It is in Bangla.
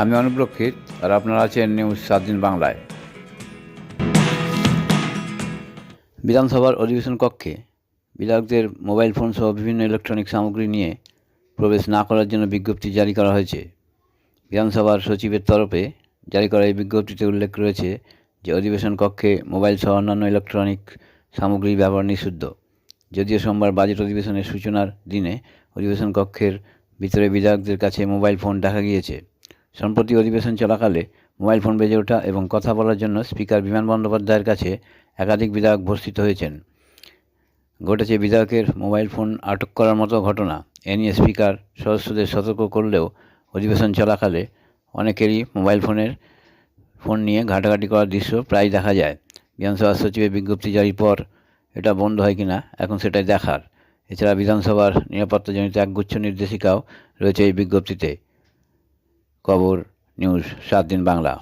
আমি অনুপ্রক্ষিত আর আপনারা আছেন নিউজ সাত দিন বাংলায়। বিধানসভার অধিবেশন কক্ষে বিধায়কদের মোবাইল ফোন সহ বিভিন্ন ইলেকট্রনিক সামগ্রী নিয়ে প্রবেশ না করার জন্য বিজ্ঞপ্তি জারি করা হয়েছে। বিধানসভার সচিবের তরফে জারি করা এই বিজ্ঞপ্তিতে উল্লেখ রয়েছে যে অধিবেশন কক্ষে মোবাইল সহ অন্যান্য ইলেকট্রনিক সামগ্রী ব্যবহার নিষিদ্ধ। যদিও সোমবার বাজেট অধিবেশনের সূচনার দিনে অধিবেশন কক্ষের ভিতরে বিধায়কদের কাছে মোবাইল ফোন দেখা গিয়েছে। সম্প্রতি অধিবেশন চলাকালে মোবাইল ফোন বেজে ওঠা এবং কথা বলার জন্য স্পিকার বিমান বন্দ্যোপাধ্যায়ের কাছে একাধিক বিধায়ক ভর্ষিত হয়েছেন। ঘটেছে বিধায়কের মোবাইল ফোন আটক করার মতো ঘটনা। এ নিয়ে স্পিকার সদস্যদের সতর্ক করলেও অধিবেশন চলাকালে অনেকেরই মোবাইল ফোনের ফোন নিয়ে ঘাটাঘাটি করার দৃশ্য প্রায় দেখা যায়। বিধানসভার সচিবের বিজ্ঞপ্তি জারির পর এটা বন্ধ হয় কিনা এখন সেটাই দেখার। এছাড়া বিধানসভার নিরাপত্তাজনিত একগুচ্ছ নির্দেশিকাও রয়েছে এই বিজ্ঞপ্তিতে। খবর নিউজ সাত দিন বাংলা।